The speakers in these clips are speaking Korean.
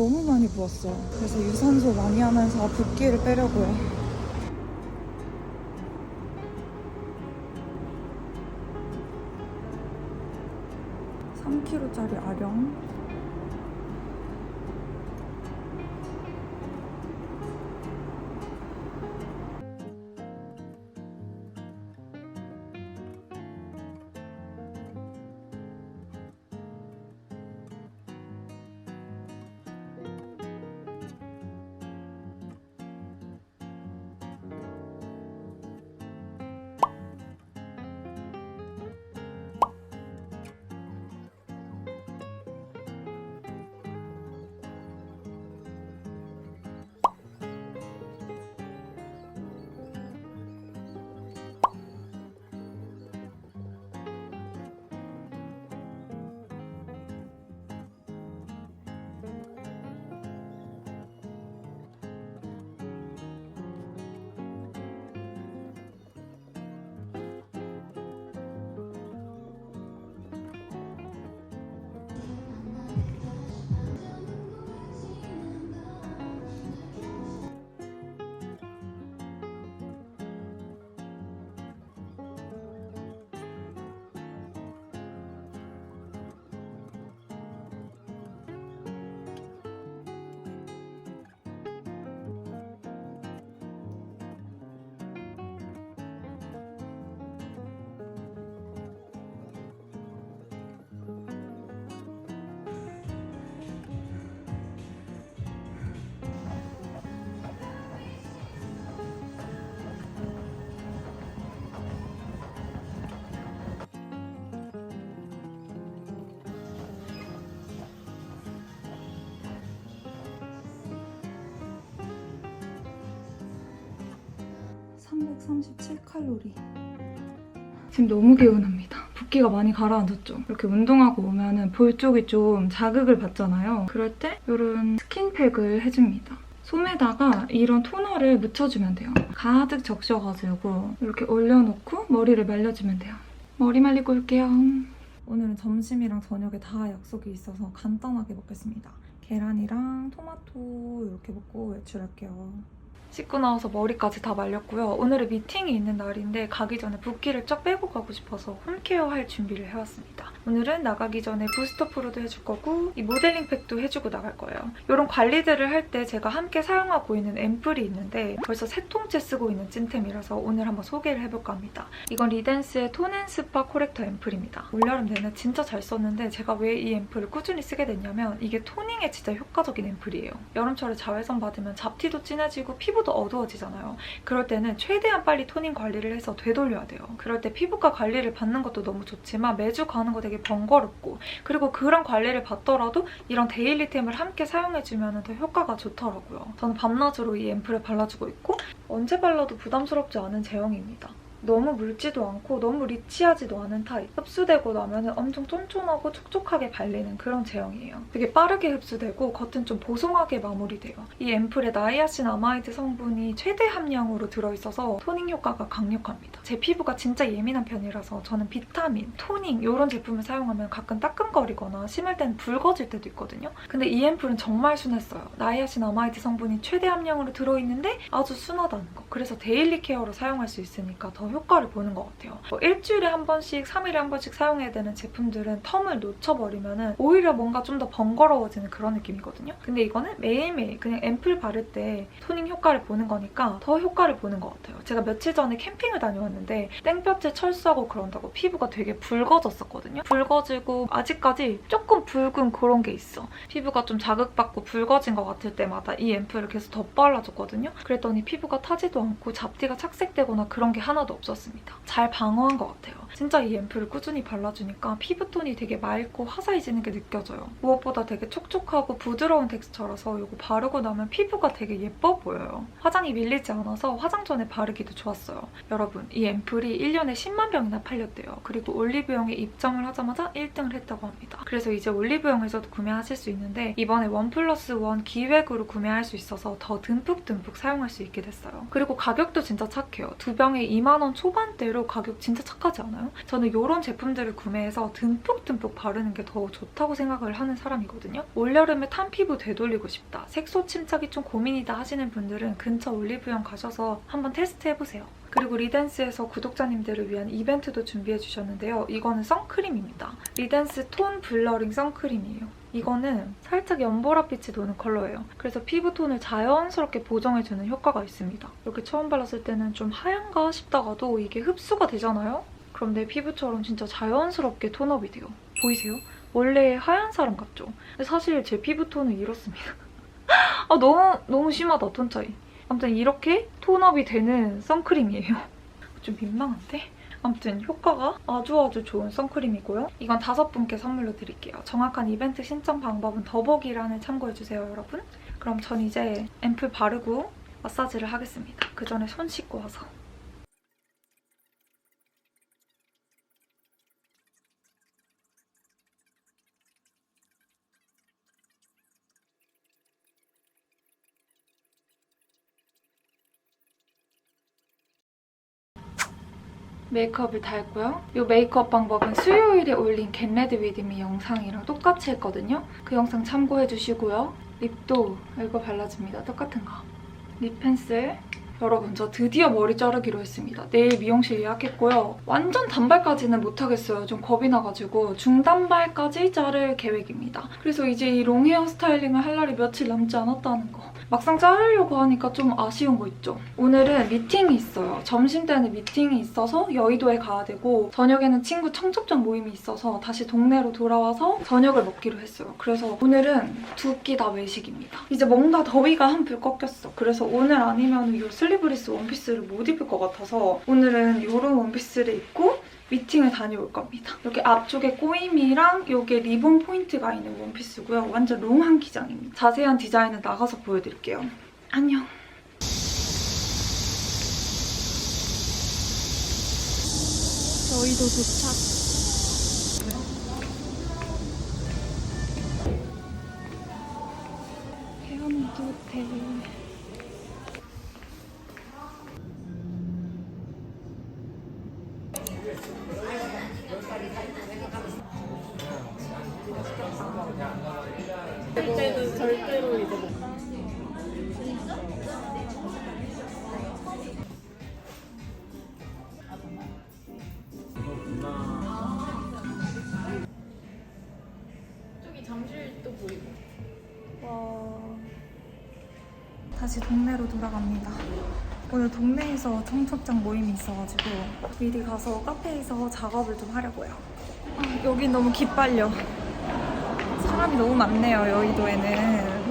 너무 많이 부었어. 그래서 유산소 많이 하면서 붓기를 빼려고 해. (337칼로리) 지금 너무 개운합니다. 붓기가 많이 가라앉았죠. 이렇게 운동하고 오면은 볼 쪽이 좀 자극을 받잖아요. 그럴 때 이런 스킨팩을 해줍니다. 솜에다가 이런 토너를 묻혀주면 돼요. 가득 적셔가지고 이렇게 올려놓고 머리를 말려주면 돼요. 머리 말리고 올게요. 오늘은 점심이랑 저녁에 다 약속이 있어서 간단하게 먹겠습니다. 계란이랑 토마토 이렇게 먹고 외출할게요. 씻고 나와서 머리까지 다 말렸고요. 오늘은 미팅이 있는 날인데 가기 전에 붓기를 쫙 빼고 가고 싶어서 홈케어 할 준비를 해왔습니다. 오늘은 나가기 전에 부스터 프로도 해줄 거고 이 모델링 팩도 해주고 나갈 거예요. 이런 관리들을 할 때 제가 함께 사용하고 있는 앰플이 있는데 벌써 세 통째 쓰고 있는 찐템이라서 오늘 한번 소개를 해볼까 합니다. 이건 리덴스의 톤앤스파 코렉터 앰플입니다. 올여름 내내 진짜 잘 썼는데 제가 왜 이 앰플을 꾸준히 쓰게 됐냐면 이게 토닝에 진짜 효과적인 앰플이에요. 여름철에 자외선 받으면 잡티도 진해지고 피부도 어두워지잖아요. 그럴 때는 최대한 빨리 토닝 관리를 해서 되돌려야 돼요. 그럴 때 피부과 관리를 받는 것도 너무 좋지만 매주 가는 거 되게 번거롭고 그리고 그런 관리를 받더라도 이런 데일리템을 함께 사용해주면 더 효과가 좋더라고요. 저는 밤낮으로 이 앰플을 발라주고 있고 언제 발라도 부담스럽지 않은 제형입니다. 너무 묽지도 않고 너무 리치하지도 않은 타입. 흡수되고 나면 엄청 쫀쫀하고 촉촉하게 발리는 그런 제형이에요. 되게 빠르게 흡수되고 겉은 좀 보송하게 마무리돼요. 이 앰플에 나이아신 아마이드 성분이 최대 함량으로 들어있어서 토닝 효과가 강력합니다. 제 피부가 진짜 예민한 편이라서 저는 비타민, 토닝 이런 제품을 사용하면 가끔 따끔거리거나 심할 땐 붉어질 때도 있거든요. 근데 이 앰플은 정말 순했어요. 나이아신 아마이드 성분이 최대 함량으로 들어있는데 아주 순하다는 거. 그래서 데일리 케어로 사용할 수 있으니까 더 효과를 보는 것 같아요. 뭐 일주일에 한 번씩, 3일에 한 번씩 사용해야 되는 제품들은 텀을 놓쳐버리면 오히려 뭔가 좀 더 번거로워지는 그런 느낌이거든요. 근데 이거는 매일매일 그냥 앰플 바를 때 토닝 효과를 보는 거니까 더 효과를 보는 것 같아요. 제가 며칠 전에 캠핑을 다녀왔는데 땡볕에 철수하고 그런다고 피부가 되게 붉어졌었거든요. 붉어지고 아직까지 조금 붉은 그런 게 있어. 피부가 좀 자극받고 붉어진 것 같을 때마다 이 앰플을 계속 덧발라줬거든요. 그랬더니 피부가 타지도 않고 잡티가 착색되거나 그런 게 하나도 없었습니다. 잘 방어한 것 같아요. 진짜 이 앰플을 꾸준히 발라주니까 피부톤이 되게 맑고 화사해지는 게 느껴져요. 무엇보다 되게 촉촉하고 부드러운 텍스처라서 이거 바르고 나면 피부가 되게 예뻐 보여요. 화장이 밀리지 않아서 화장 전에 바르기도 좋았어요. 여러분, 이 앰플이 1년에 10만 병이나 팔렸대요. 그리고 올리브영에 입점을 하자마자 1등을 했다고 합니다. 그래서 이제 올리브영에서도 구매하실 수 있는데 이번에 원 플러스 원 기획으로 구매할 수 있어서 더 듬뿍듬뿍 사용할 수 있게 됐어요. 그리고 가격도 진짜 착해요. 두 병에 2만 원원 초반대로 가격 진짜 착하지 않아요? 저는 이런 제품들을 구매해서 듬뿍듬뿍 바르는 게 더 좋다고 생각을 하는 사람이거든요. 올여름에 탄 피부 되돌리고 싶다, 색소 침착이 좀 고민이다 하시는 분들은 근처 올리브영 가셔서 한번 테스트해보세요. 그리고 리덴스에서 구독자님들을 위한 이벤트도 준비해 주셨는데요. 이거는 선크림입니다. 리덴스 톤 블러링 선크림이에요. 이거는 살짝 연보라빛이 도는 컬러예요. 그래서 피부톤을 자연스럽게 보정해주는 효과가 있습니다. 이렇게 처음 발랐을 때는 좀 하얀가 싶다가도 이게 흡수가 되잖아요? 그럼 내 피부처럼 진짜 자연스럽게 톤업이 돼요. 보이세요? 원래 하얀 사람 같죠? 사실 제 피부톤은 이렇습니다. 아 너무 너무 심하다 톤 차이. 아무튼 이렇게 톤업이 되는 선크림이에요. 좀 민망한데? 아무튼 효과가 아주 아주 좋은 선크림이고요. 이건 다섯 분께 선물로 드릴게요. 정확한 이벤트 신청 방법은 더보기란을 참고해주세요, 여러분. 그럼 전 이제 앰플 바르고 마사지를 하겠습니다. 그 전에 손 씻고 와서. 메이크업을 다 했고요. 이 메이크업 방법은 수요일에 올린 겟레드 위드미 영상이랑 똑같이 했거든요. 그 영상 참고해주시고요. 립도 이거 발라줍니다. 똑같은 거. 립 펜슬. 여러분 저 드디어 머리 자르기로 했습니다. 내일 미용실 예약했고요. 완전 단발까지는 못하겠어요. 좀 겁이 나가지고 중단발까지 자를 계획입니다. 그래서 이제 이 롱 헤어 스타일링을 할 날이 며칠 남지 않았다는 거. 막상 자르려고 하니까 좀 아쉬운 거 있죠. 오늘은 미팅이 있어요. 점심 때는 미팅이 있어서 여의도에 가야 되고 저녁에는 친구 청첩장 모임이 있어서 다시 동네로 돌아와서 저녁을 먹기로 했어요. 그래서 오늘은 두 끼 다 외식입니다. 이제 뭔가 더위가 한풀 꺾였어. 그래서 오늘 아니면 이 슬리브리스 원피스를 못 입을 것 같아서 오늘은 이런 원피스를 입고 미팅을 다녀올 겁니다. 이렇게 앞쪽에 꼬임이랑 이게 리본 포인트가 있는 원피스고요. 완전 롱한 기장입니다. 자세한 디자인은 나가서 보여드릴게요. 안녕. 저희도 도착. 헤어나도 호텔. 다시 동네로 돌아갑니다. 오늘 동네에서 청첩장 모임이 있어가지고 미리 가서 카페에서 작업을 좀 하려고요. 아, 여긴 너무 기빨려. 사람이 너무 많네요, 여의도에는.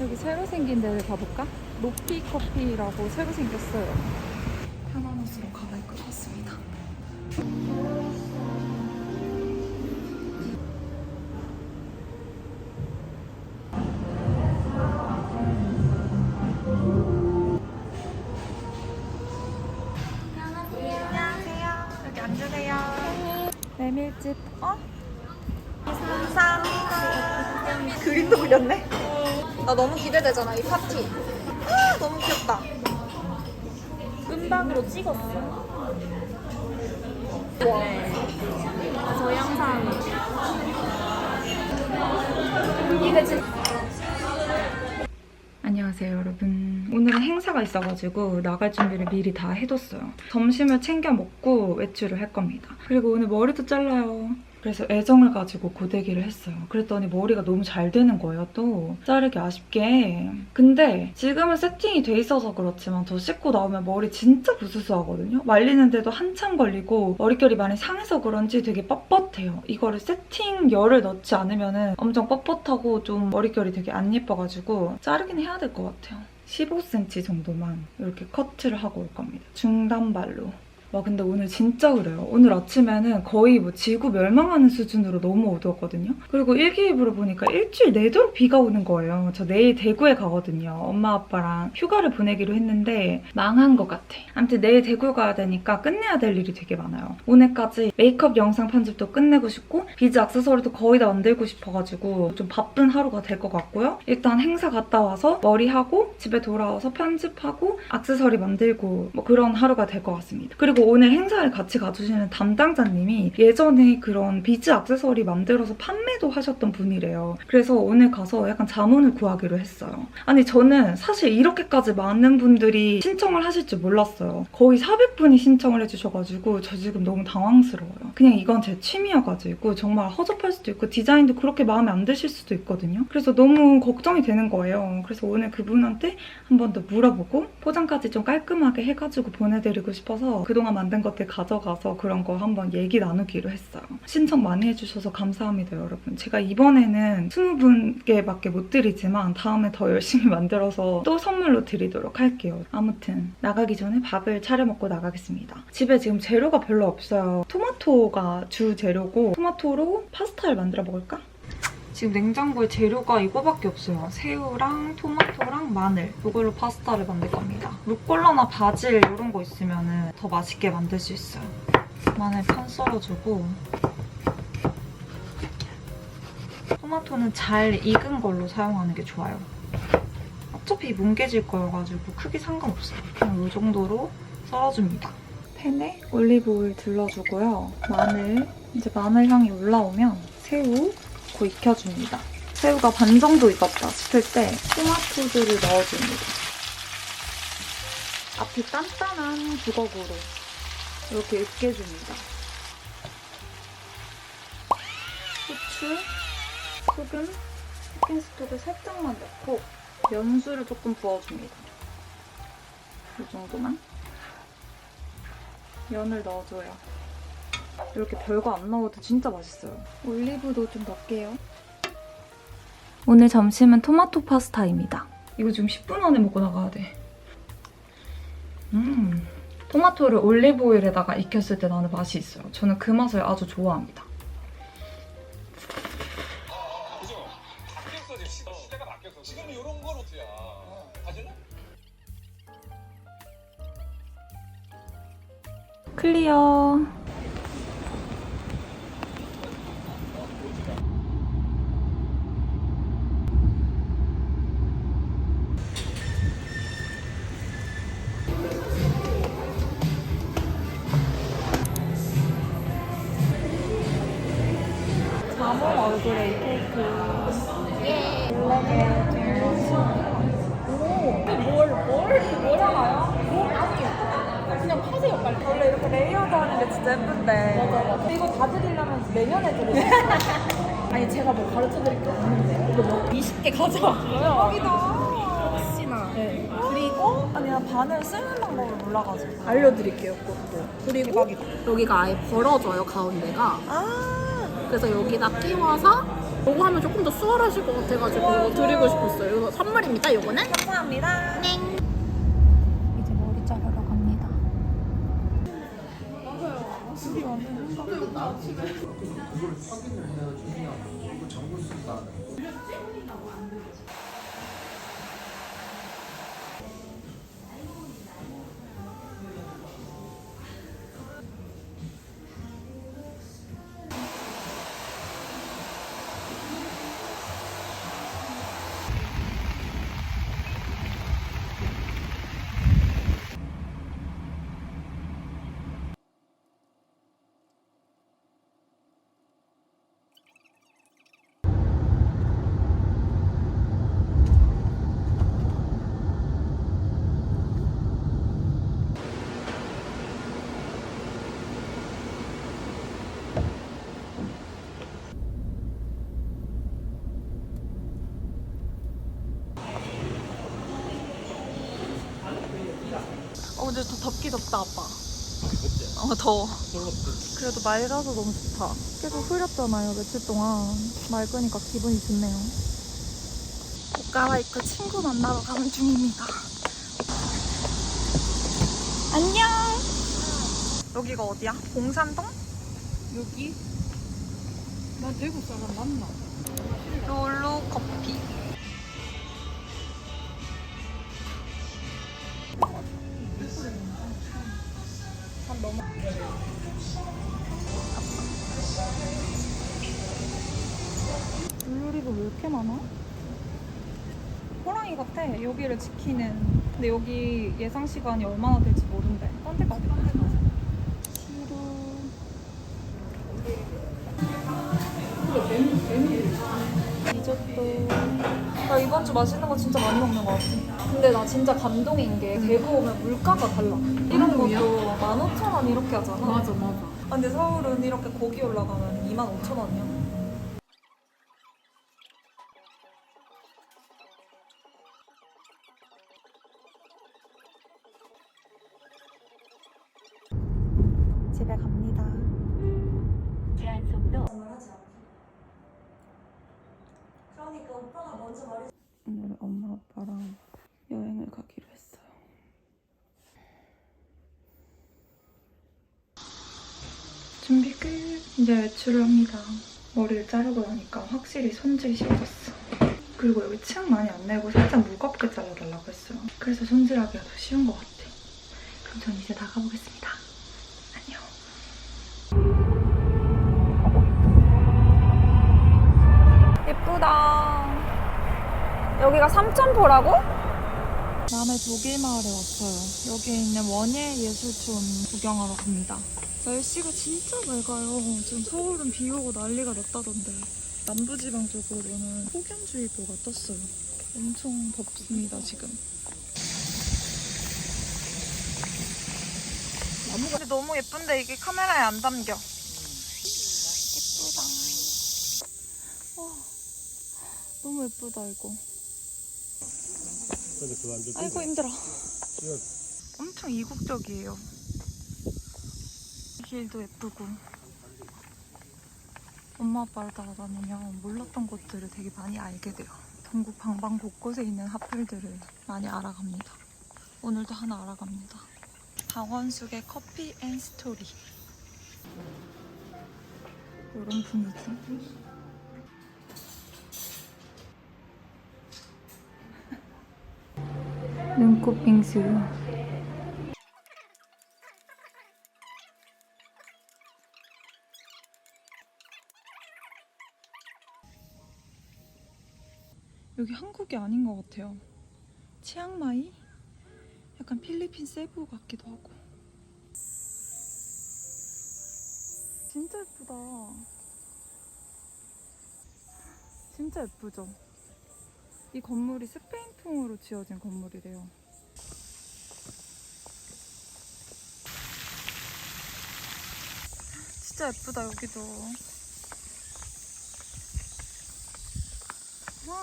여기 새로 생긴 데를 가볼까? 로피 커피라고 새로 생겼어요. 메밀집. 어? 감사합니다. 그림도 그렸네. 나 너무 기대되잖아 이 파티 아, 너무 귀엽다. 끈방으로 찍었어 네 저희 항상 이게 진짜 안녕하세요, 여러분. 오늘은 행사가 있어가지고 나갈 준비를 미리 다 해뒀어요. 점심을 챙겨 먹고 외출을 할 겁니다. 그리고 오늘 머리도 잘라요. 그래서 애정을 가지고 고데기를 했어요. 그랬더니 머리가 너무 잘 되는 거예요, 또. 자르기 아쉽게. 근데 지금은 세팅이 돼 있어서 그렇지만 저 씻고 나오면 머리 진짜 부스스하거든요? 말리는데도 한참 걸리고 머릿결이 많이 상해서 그런지 되게 뻣뻣해요. 이거를 세팅 열을 넣지 않으면 엄청 뻣뻣하고 좀 머릿결이 되게 안 예뻐가지고 자르긴 해야 될 것 같아요. 15cm 정도만 이렇게 커트를 하고 올 겁니다. 중단발로. 와 근데 오늘 진짜 그래요. 오늘 아침에는 거의 뭐 지구 멸망하는 수준으로 너무 어두웠거든요. 그리고 일기예보를 보니까 일주일 내도록 비가 오는 거예요. 저 내일 대구에 가거든요. 엄마 아빠랑 휴가를 보내기로 했는데 망한 것 같아. 아무튼 내일 대구 가야 되니까 끝내야 될 일이 되게 많아요. 오늘까지 메이크업 영상 편집도 끝내고 싶고 비즈 액세서리도 거의 다 만들고 싶어가지고 좀 바쁜 하루가 될 것 같고요. 일단 행사 갔다 와서 머리하고 집에 돌아와서 편집하고 액세서리 만들고 뭐 그런 하루가 될 것 같습니다. 그리고 오늘 행사를 같이 가주시는 담당자님이 예전에 그런 비즈 액세서리 만들어서 판매도 하셨던 분이래요. 그래서 오늘 가서 약간 자문을 구하기로 했어요. 아니 저는 사실 이렇게까지 많은 분들이 신청을 하실 줄 몰랐어요. 거의 400분이 신청을 해주셔가지고 저 지금 너무 당황스러워요. 그냥 이건 제 취미여가지고 정말 허접할 수도 있고 디자인도 그렇게 마음에 안 드실 수도 있거든요. 그래서 너무 걱정이 되는 거예요. 그래서 오늘 그분한테 한 번 더 물어보고 포장까지 좀 깔끔하게 해가지고 보내드리고 싶어서 그동안 만든 것들 가져가서 그런 거 한번 얘기 나누기로 했어요. 신청 많이 해주셔서 감사합니다, 여러분. 제가 이번에는 20분께밖에 못 드리지만 다음에 더 열심히 만들어서 또 선물로 드리도록 할게요. 아무튼 나가기 전에 밥을 차려 먹고 나가겠습니다. 집에 지금 재료가 별로 없어요. 토마토가 주 재료고 토마토로 파스타를 만들어 먹을까? 지금 냉장고에 재료가 이거밖에 없어요. 새우랑 토마토랑 마늘 이걸로 파스타를 만들 겁니다. 루꼴라나 바질 이런 거 있으면 더 맛있게 만들 수 있어요. 마늘 판 썰어주고 토마토는 잘 익은 걸로 사용하는 게 좋아요. 어차피 뭉개질 거여가지고 크게 상관없어요. 그냥 이 정도로 썰어줍니다. 팬에 올리브 오일 둘러주고요. 마늘, 이제 마늘 향이 올라오면 새우 넣고 익혀줍니다. 새우가 반 정도 익었다 싶을 때 토마토들을 넣어줍니다. 앞이 단단한 부걱으로 이렇게 으깨줍니다. 후추, 소금, 치킨 스톡을 살짝만 넣고 연수를 조금 부어줍니다. 이 정도만. 면을 넣어줘요. 이렇게 별거 안 넣어도 진짜 맛있어요. 올리브도 좀 넣을게요. 오늘 점심은 토마토 파스타입니다. 이거 지금 10분 안에 먹고 나가야 돼. 음, 토마토를 올리브 오일에다가 익혔을 때 나는 맛이 있어요. 저는 그 맛을 아주 좋아합니다. 바 몰라가지고. 알려드릴게요 그것도. 그리고 여기가 아예 벌어져요 가운데가. 아. 그래서 여기다 끼워서 요거 하면 조금 더 수월하실 것 같아가지고 이거 드리고 싶었어요. 이거 선물입니다. 요거는. 감사합니다. 땡. 이제 머리 자르러 갑니다. 어, 더워. 그래도 맑아서 너무 좋다. 계속 흐렸잖아요, 며칠 동안. 맑으니까 기분이 좋네요. 옷 갈아입고 친구 만나러 가는 중입니다. 안녕! 여기가 어디야? 봉산동? 여기? 나 대구 사람 맞나? 롤루 커피. 이가 왜 이렇게 많아? 호랑이 같아. 여기를 지키는. 근데 여기 예상 시간이 얼마나 될지 모른대. 딴 데 가자. 딴데 가자. 시루. 리조또. 나 이번 주 맛있는 거 진짜 많이 먹는 거 같아. 근데 나 진짜 감동인 게 대구 오면 물가가 달라. 이런 것도 15,000원 이렇게 하잖아. 맞아 맞아. 아, 근데 서울은 이렇게 고기 올라가면 25,000원이야. 집에 갑니다. 오늘 엄마 아빠랑 여행을 가기로 했어요. 준비 끝. 이제 외출을 합니다. 머리를 자르고 나니까 확실히 손질이 쉬워졌어. 그리고 여기 층 많이 안 내고 살짝 무겁게 잘라달라고 했어요. 그래서 손질하기가 더 쉬운 것 같아. 그럼 전 이제 나가보겠습니다. 여기가 삼천포라고? 남해 독일 마을에 왔어요. 여기에 있는 원예 예술촌 구경하러 갑니다. 날씨가 진짜 맑아요. 지금 서울은 비 오고 난리가 났다던데. 남부지방 쪽으로는 폭염주의보가 떴어요. 엄청 덥습니다, 지금. 근데 너무 예쁜데 이게 카메라에 안 담겨. 예쁘다. 와, 너무 예쁘다, 이거. 아이고, 힘들어. 엄청 이국적이에요. 길도 예쁘고 엄마 아빠를 따라다니면 몰랐던 곳들을 되게 많이 알게 돼요. 전국 방방 곳곳에 있는 핫플들을 많이 알아갑니다. 오늘도 하나 알아갑니다. 강원숙의 커피 앤 스토리 이런 분위기 눈꽃 빙수 여기 한국이 아닌 것 같아요. 치앙마이? 약간 필리핀 세부 같기도 하고. 진짜 예쁘다. 진짜 예쁘죠? 이 건물이 스페인풍으로 지어진 건물이래요. 진짜 예쁘다, 여기도. 와.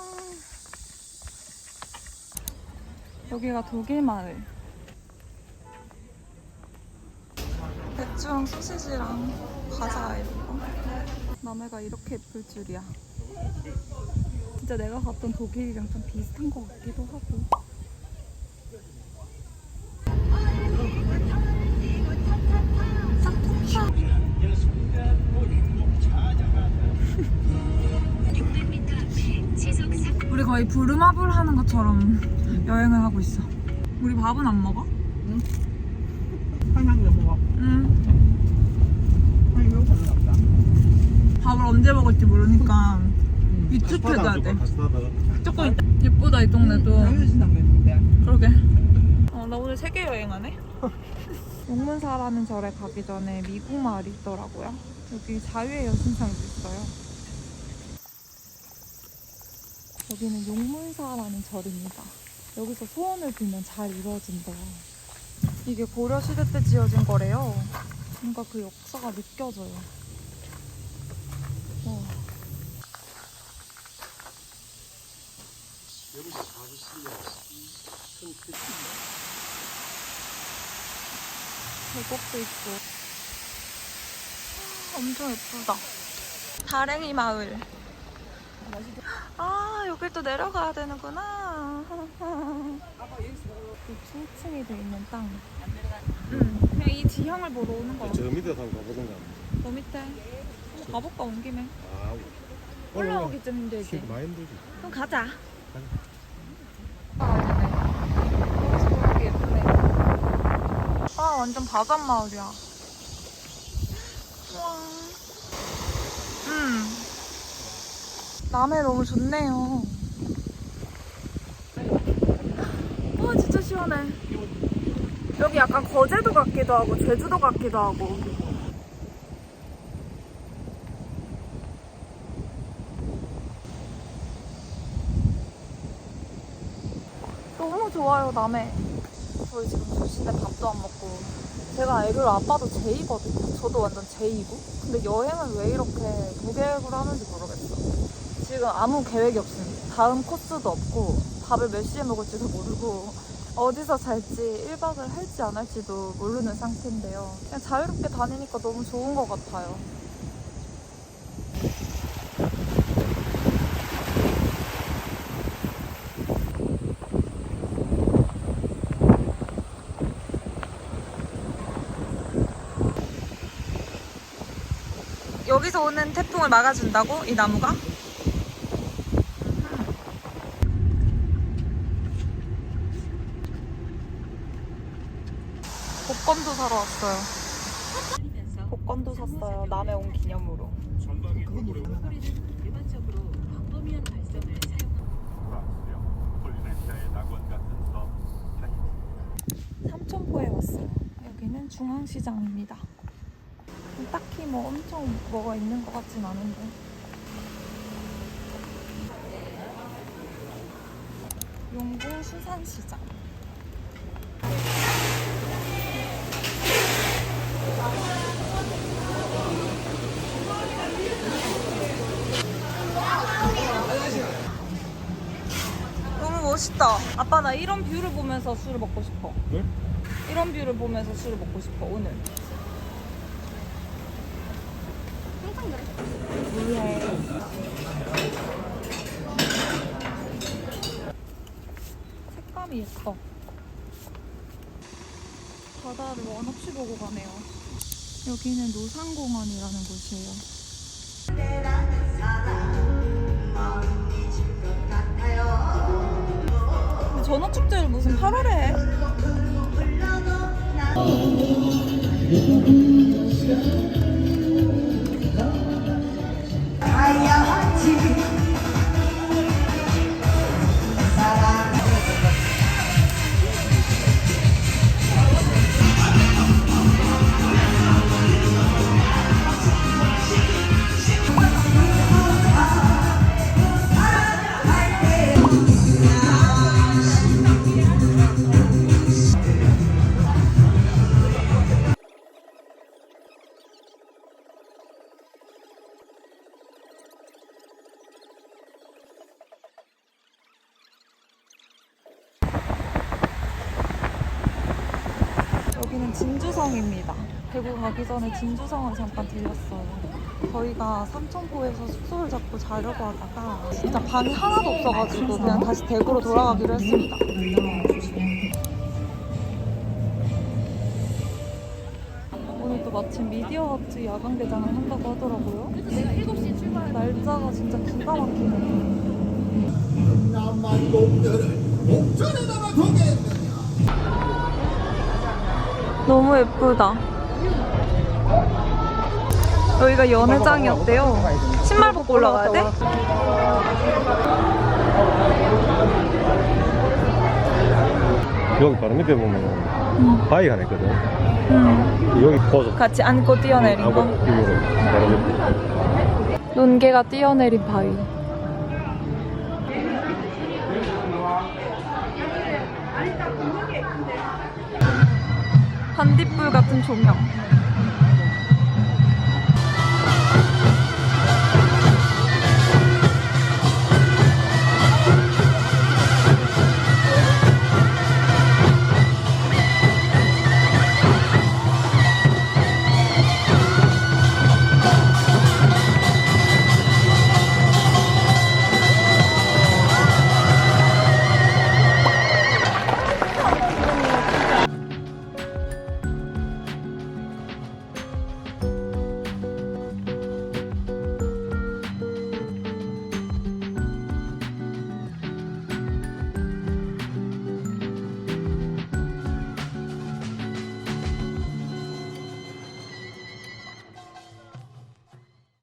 여기가 독일 마을. 대충 소시지랑 과자 이거. 남해가 이렇게 예쁠 줄이야. 진짜 내가 갔던 독일이랑 좀 비슷한 것 같기도 하고. 거의 부르마블 하는 것처럼 여행을 하고 있어. 우리 밥은 안 먹어? 한양대 먹어. 응. 아니 왜 먹었다. 밥을 언제 먹을지 모르니까 유튜브해야 돼. 조금 있다. 예쁘다 이 동네도. 그러게. 어, 나 오늘 세계 여행하네. 용문사라는 절에 가기 전에 미국 마을이 있더라고요. 여기 자유의 여신상도 있어요. 여기는 용문사라는 절입니다. 여기서 소원을 빌면 잘 이루어진대요. 이게 고려 시대 때 지어진 거래요. 뭔가 그 역사가 느껴져요. 와. 계곡도 있고 아, 엄청 예쁘다 다랭이 마을 아 여길 또 내려가야 되는구나 이 층층이 돼 있는 땅 응. 그냥 이 지형을 보러 오는 거야. 저 밑에 한번 가보던가. 저 밑에. 한번 가볼까 온 김에. 아, 올라오기쯤 힘들지. 지금 많이 힘들지. 그럼 가자. 아 완전 바닷 마을이야. 우와. 음. 남해 너무 좋네요. 와 진짜 시원해. 여기 약간 거제도 같기도 하고 제주도 같기도 하고. 너무 좋아요 남해 저희 지금 조신데 밥도 안 먹고 제가 애를 아빠도 제이거든요 저도 완전 제이고 근데 여행을 왜 이렇게 무계획으로 하는지 모르겠어 지금 아무 계획이 없습니다 다음 코스도 없고 밥을 몇 시에 먹을지도 모르고 어디서 잘지 1박을 할지 안 할지도 모르는 상태인데요 그냥 자유롭게 다니니까 너무 좋은 것 같아요 여기서 오는 태풍을 막아준다고? 이 나무가? 복권도 사러 왔어요. 복권도 샀어요. 남해 온 기념으로. 삼천포에 왔어요. 여기는 중앙시장입니다. 딱히 뭐 엄청 뭐가 있는 것 같진 않은데. 용궁 수산시장. 멋있다. 아빠 나 이런 뷰를 보면서 술을 먹고 싶어. 네? 이런 뷰를 보면서 술을 먹고 싶어 오늘. 위에 색감이 예뻐. 바다를 원 없이 보고 가네요. 여기는 노상공원이라는 곳이에요. 전원 축제를 무슨 8월에 해? 여기 가기 전에 진주성을 잠깐 들렸어요. 저희가 삼천포에서 숙소를 잡고 자려고 하다가 진짜 방이 하나도 없어가지고 그냥 다시 대구로 돌아가기로 했습니다. 오늘 또 마침 미디어 학즈 야간 개장을 한다고 하더라고요. 내가 7시에 출발. 날짜가 진짜 기가 막히네. 나만 놈들을 목전에다가 두겠느냐 너무 예쁘다. 여기가 연회장이었대요. 신발 벗고 올라가야 돼? 여기 바로 밑에 보면 바위 하나 있거든. 여기 보소. 같이 안고 뛰어내린 거. 바로 밑에. 논개가 뛰어내린 바위. 반딧불 같은 조명.